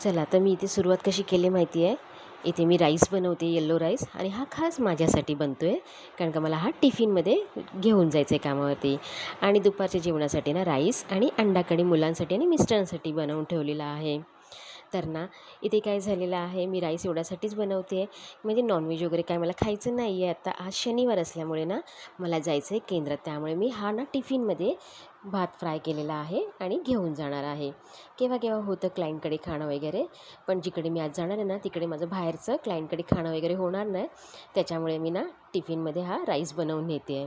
चला तर मी इथे सुरुवात कशी केली माहिती आहे? इथे मी राईस बनवते येल्लो राईस आणि हा खास माझ्यासाठी बनतो आहे कारण का मला हा टिफिनमध्ये घेऊन जायचं आहे कामावरती. आणि दुपारच्या जेवणासाठी ना राईस आणि अंडाकडी मुलांसाठी आणि मिस्टरांसाठी बनवून ठेवलेला आहे. तर ना इथे काय झालेलं आहे मी राईस एवढ्यासाठीच बनवते. आहे म्हणजे नॉनव्हेज वगैरे काय मला खायचं नाही आहे आता आज शनिवार असल्यामुळे ना मला जायचं आहे केंद्रात. त्यामुळे मी हा ना टिफिनमध्ये भात फ्राय केलेला आहे आणि घेऊन जाणार आहे. केव्हा केव्हा होतं क्लायंटकडे खाणं वगैरे पण जिकडे मी आज जाणार आहे ना तिकडे माझं बाहेरचं क्लायंटकडे खाणं वगैरे होणार नाही. त्याच्यामुळे मी ना टिफिनमध्ये हा राईस बनवून नेते आहे.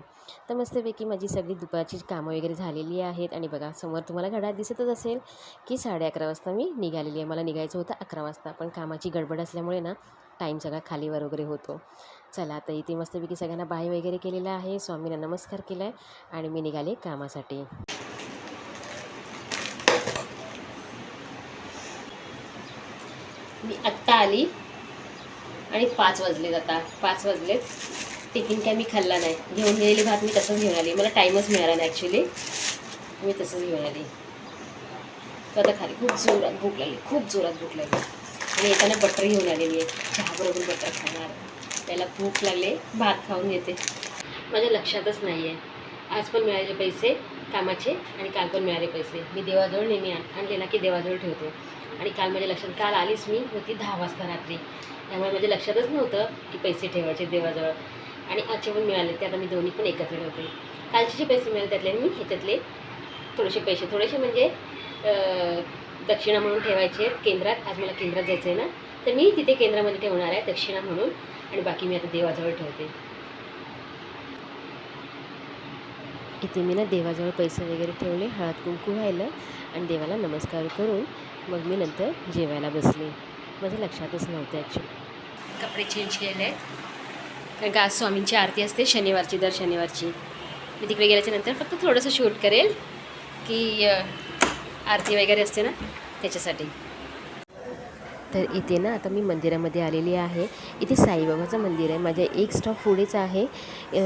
तर मस्तपैकी माझी सगळी दुपारची कामं वगैरे झालेली आहेत आणि बघा समोर तुम्हाला घड्याळ दिसतच असेल की साडे अकरा वाजता मी निघालेली आहे. मला निघायचं होतं अकरा वाजता पण कामाची गडबड असल्यामुळे ना टाईम सगळा खालीवर वगैरे होतो. चला आता इथे मस्तपैकी सगळ्यांना बाय वगैरे केलेला आहे. स्वामींना नमस्कार केला आहे आणि मी निघाले कामासाठी. मी आत्ता आली आणि पाच वाजलेत आता. पाच वाजलेत. टिफिन काय मी खाल्ला नाही. घेऊन गेलेली भात मी तसंच घेऊन आली. मला टाईमच मिळाला नाही ॲक्च्युली मी तसंच घेऊन आली. तर आता खाली खूप जोरात भूक लागली. खूप जोरात भूक लागली. आणि येताना बटर घेऊन आलेली आहे. चहाबरोबर बटर खाणार. त्याला भूक लागले भात खाऊन येते. माझ्या लक्षातच नाही आहे आज पण मिळाले पैसे कामाचे आणि काल पण मिळाले पैसे. मी देवाजवळ नेहमी आणले ना की देवाजवळ ठेवते. आणि काल माझ्या लक्षात काल आलीच मी होती दहा वाजता रात्री. त्यामुळे माझ्या लक्षातच नव्हतं की पैसे ठेवायचे देवाजवळ. आणि आजचे पण मिळाले ते आता मी दोन्ही पण एकत्र ठेवते. कालचे जे पैसे मिळाले त्यातले मी ह्याच्यातले थोडेसे पैसे. थोडेसे म्हणजे दक्षिणा म्हणून ठेवायचे आहेत. केंद्रात आज मला केंद्रात जायचं आहे ना? तर मी तिथे केंद्रामध्ये ठेवणार आहे दक्षिणा म्हणून आणि बाकी मी आता देवाजवळ ठेवते. इथे मी ना देवाजवळ पैसे वगैरे ठेवले हळद कुंकू व्हायलं आणि देवाला नमस्कार करून मग मी नंतर जेवायला बसले. माझ्या लक्षातच नव्हतं ॲक्च्युली कपडे चेंज केले आहेत. कारण का आज स्वामींची आरती असते शनिवारची दर शनिवारची. मी तिकडे गेल्याच्यानंतर फक्त थोडंसं शूट करेल की आरती वगैरे असते ना त्याच्यासाठी. तर इथे ना आता मी मंदिरामध्ये आलेली आहे. इथे साईबाबाचं मंदिर आहे. माझ्या एक स्टॉप पुढेच आहे.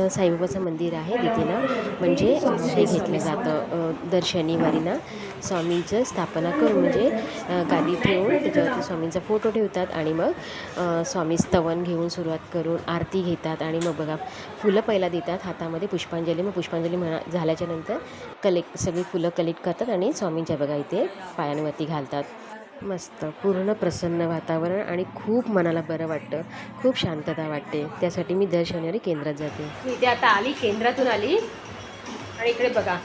साईबाबाचं मंदिर आहे तिथे ना. म्हणजे हे घेतलं जातं दर शनिवारी ना स्वामींचं स्थापना करून म्हणजे गादी ठेवून त्याच्यावरती स्वामींचा फोटो ठेवतात आणि मग स्वामी स्तवन घेऊन सुरुवात करून आरती घेतात आणि मग बघा फुलं पहिला देतात हातामध्ये पुष्पांजली. मग पुष्पांजली म्हणा झाल्याच्यानंतर कलेक्ट सगळी फुलं कलेक्ट करतात आणि स्वामींच्या बघा इथे पायांवरती घालतात. मस्त पूर्ण प्रसन्न वातावरण आणि खूप मनाला बरं वाटतं. खूप शांतता वाटते. त्यासाठी मी दर शनिवारी केंद्रात जाते. मी इथे आता आली केंद्रातून आली. आणि इकडे बघा.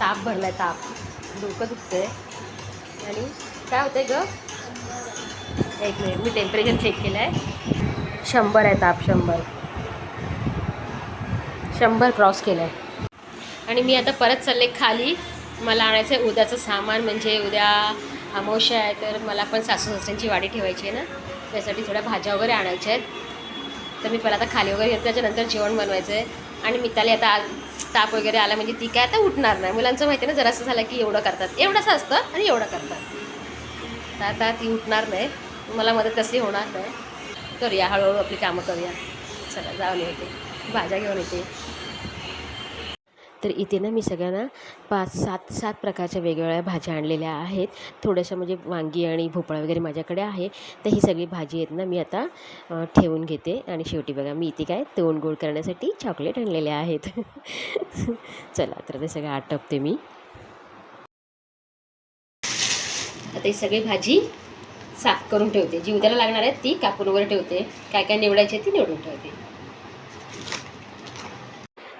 ताप भरलाय ताप. डोकं दुखतंय. आणि काय होतंय ग? एक मिनिट मी टेम्परेचर चेक केलं आहे शंभर आहे ताप शंभर. शंभर क्रॉस केलं आहे आणि मी आता परत चालले खाली. मला आणायचं आहे उद्याचं सामान म्हणजे उद्या अमावश्या आहे तर मला पण सासू सासऱ्यांची वाडी ठेवायची आहे ना. त्यासाठी थोड्या भाज्या वगैरे आणायच्या आहेत. तर मी पहिला आता खाली वगैरे येते त्याच्यानंतर जेवण बनवायचं आहे आणि मिताली आता ताप वगैरे आला म्हणजे ती काय आता उठणार नाही. मुलांचं माहिती आहे ना जरासं झालं की एवढं करतात. एवढंसं असतं आणि एवढं करतात. तर आता ती उठणार नाही. मला मदत कसली होणार नाही. करूया हळूहळू आपली कामं करूया. चला जाऊन येते. भाज्या घेऊन येते. तर इथे ना मी सगळ्यांना पाच सात सात प्रकारच्या वेगवेगळ्या भाज्या आणलेल्या आहेत. थोड्याशा म्हणजे वांगी आणि भोपळा वगैरे माझ्याकडे आहे. तर ही सगळी भाजी आहेत ना मी आता ठेवून घेते. आणि शेवटी बघा मी इथे काय तोंड गोड करण्यासाठी चॉकलेट आणलेले आहेत. चला तर ते सगळं आटपते मी. आता ही सगळी भाजी साफ करून ठेवते. जी उद्याला लागणार आहे ती कापून वगैरे ठेवते. काय काय निवडायची आहे ती निवडून ठेवते.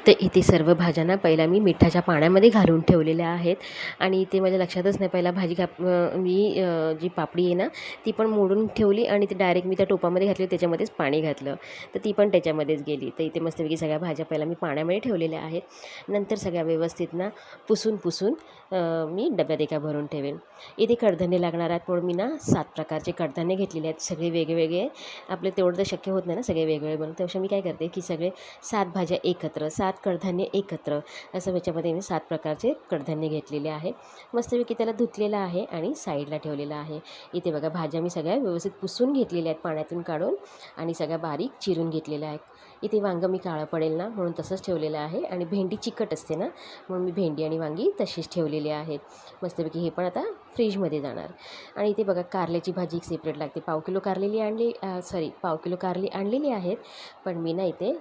तर इथे सर्व भाज्यांना पहिला मी मिठाच्या पाण्यामध्ये घालून ठेवलेल्या आहेत. आणि इथे माझ्या लक्षातच नाही पहिला भाजी काप मी जी पापडी आहे ना ती पण मोडून ठेवली आणि ती डायरेक्ट मी त्या टोपामध्ये घातली त्याच्यामध्येच पाणी घातलं. तर ती पण त्याच्यामध्येच गेली. तर इथे मस्तपैकी सगळ्या भाज्या पहिला मी पाण्यामध्ये ठेवलेल्या आहेत. नंतर सगळ्या व्यवस्थित ना पुसून पुसून मी डब्यात एका भरून ठेवेन. इथे कडधान्य लागणार आहेत म्हणून मी ना सात प्रकारचे कडधान्य घेतलेले आहेत. सगळे वेगवेगळे. आपले तेवढं तर शक्य होत नाही ना सगळे वेगवेगळे बनवून त्यापेक्षा मी काय करते की सगळे सात भाज्या एकत्र सात कडधान्य एकत्र. असं याच्यामध्ये मी सात प्रकारचे कडधान्य घेतलेले आहे. मस्तपैकी त्याला धुतलेलं आहे आणि साईडला ठेवलेलं आहे. इथे बघा भाज्या मी सगळ्या व्यवस्थित पुसून घेतलेल्या आहेत पाण्यातून काढून आणि सगळ्या बारीक चिरून घेतलेल्या आहेत. इथे वांगं मी काळं पडेल ना म्हणून तसंच ठेवलेलं आहे आणि भेंडी चिकट असते ना म्हणून मी भेंडी आणि वांगी तशीच ठेवलेली आहेत. मस्तपैकी हे पण आता फ्रीजमध्ये जाणार. आणि इथे बघा कारल्याची भाजी एक सेपरेट लागते. पाव किलो कारलेली आणली सॉरी पाव किलो कारली आणलेली आहेत पण मी ना इथे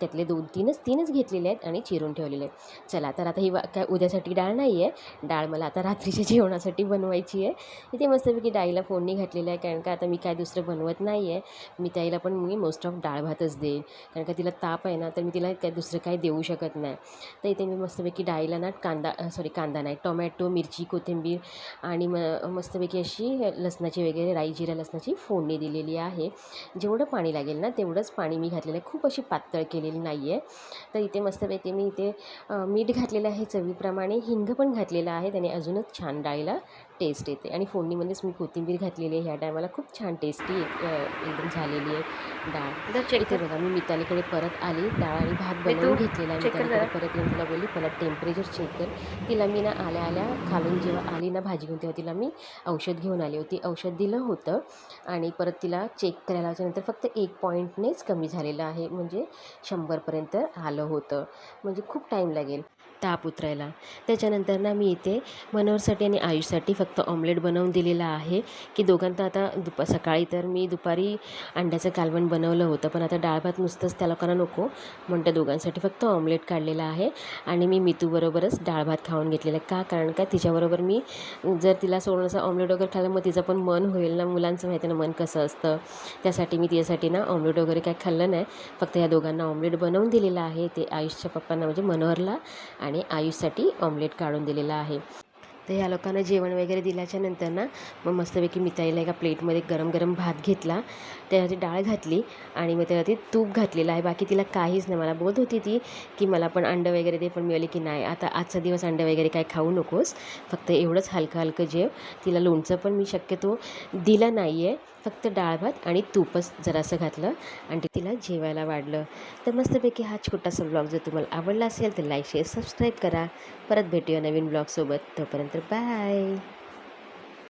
त्यातले दोन तीनच तीनच घेतलेले आहेत आणि चिरून ठेवलेले आहेत. चला तर आता ही वा काय उद्यासाठी डाळ नाही आहे डाळ मला आता रात्रीच्या जेवणासाठी बनवायची आहे. इथे मस्तपैकी डाळीला फोडणी घातलेलं आहे कारण का आता मी काय दुसरं बनवत नाही आहे मी त्याईला पण मी मोस्ट ऑफ डाळ भातच देईन. कारण का तिला ताप आहे ना तर मी तिला काय दुसरं काही देऊ शकत नाही. तर इथे मी मस्तपैकी डाळीला ना कांदा सॉरी कांदा नाही टोमॅटो मिरची कोथिंबीर आणि म मस्तपैकी अशी लसणाची वगैरे राई जिरा लसणाची फोडणी दिलेली आहे. जेवढं पाणी लागेल ना तेवढंच पाणी मी घातलेलं आहे. खूप अशी पातळ केली केलेली नाही आहे तर इथे मस्तपैकी मी इथे मीठ घातलेलं आहे चवीप्रमाणे हिंग पण घातलेलं आहे त्याने अजूनच छान डाळीला टेस्ट येते. आणि फोडणीमध्येच मी कोथिंबीर घातलेली आहे ह्या टायमाला खूप छान टेस्टी एकदम झालेली आहे डाळ. इथे बघा मी मितालीकडे परत आली डाळ आणि भात बनवून घेतलेला आहे मितालीकडे. परत येऊन तिला बोलली पहिला टेम्परेचर चेक कर. तिला मी ना आल्या आल्या खालून जेव्हा आली ना भाजी घेऊन तेव्हा तिला मी औषध घेऊन आली होती. औषध दिलं होतं आणि परत तिला चेक करायला नंतर फक्त एक पॉईंटनेच कमी झालेलं आहे. म्हणजे शंभरपर्यंत आलं होतं. म्हणजे खूप टाईम लागेल ताप उतरायला. त्याच्यानंतर ना मी इथे मनोहरसाठी आणि आयुषसाठी फक्त ऑमलेट बनवून दिलेलं आहे. की दोघांना आता दुपा सकाळी तर मी दुपारी अंड्याचं कालवण बनवलं होतं. पण आता डाळ भात नुसतंच त्या लोकांना नको म्हणतं त्या दोघांसाठी फक्त ऑमलेट काढलेलं आहे. आणि मी मितूबरोबरच डाळ भात खाऊन घेतलेला आहे. का? कारण का? तिच्याबरोबर मी जर तिला सोडून असं ऑमलेट वगैरे खाल्लं मग तिचं पण मन होईल ना. मुलांचं माहिती ना मन कसं असतं. त्यासाठी मी तिच्यासाठी ना ऑमलेट वगैरे काय खाल्लं नाही. फक्त या दोघांना ऑमलेट बनवून दिलेलं आहे. ते आयुषच्या पप्पांना म्हणजे मनोहरला आणि आयुषसाठी ऑमलेट काढून दिलेलं आहे. तर ह्या लोकांना जेवण वगैरे दिल्याच्या नंतर ना मग मस्तपैकी मिताईला एका प्लेटमध्ये गरम गरम भात घेतला. त्याच्यावरती डाळ घातली आणि मग त्याच्यात तूप घातलेलं आहे. बाकी तिला काहीच नाही. मला बोलत होती ती की मला पण अंडं वगैरे दे पण मिळाली की नाही. आता आजचा दिवस अंडं वगैरे काय खाऊ नकोस. फक्त एवढंच हलकं हलकं जेव. तिला लोणचं पण मी शक्यतो दिलं नाही आहे फक्त डाळ भात आणि तूपच जरासं घातलं आणि ते तिला जेवायला वाढलं. तर मस्तपैकी हा छोटासा ब्लॉग जर तुम्हाला आवडला असेल तर लाईक शेअर सबस्क्राईब करा. परत भेटूया नवीन ब्लॉगसोबत. तोपर्यंत बाय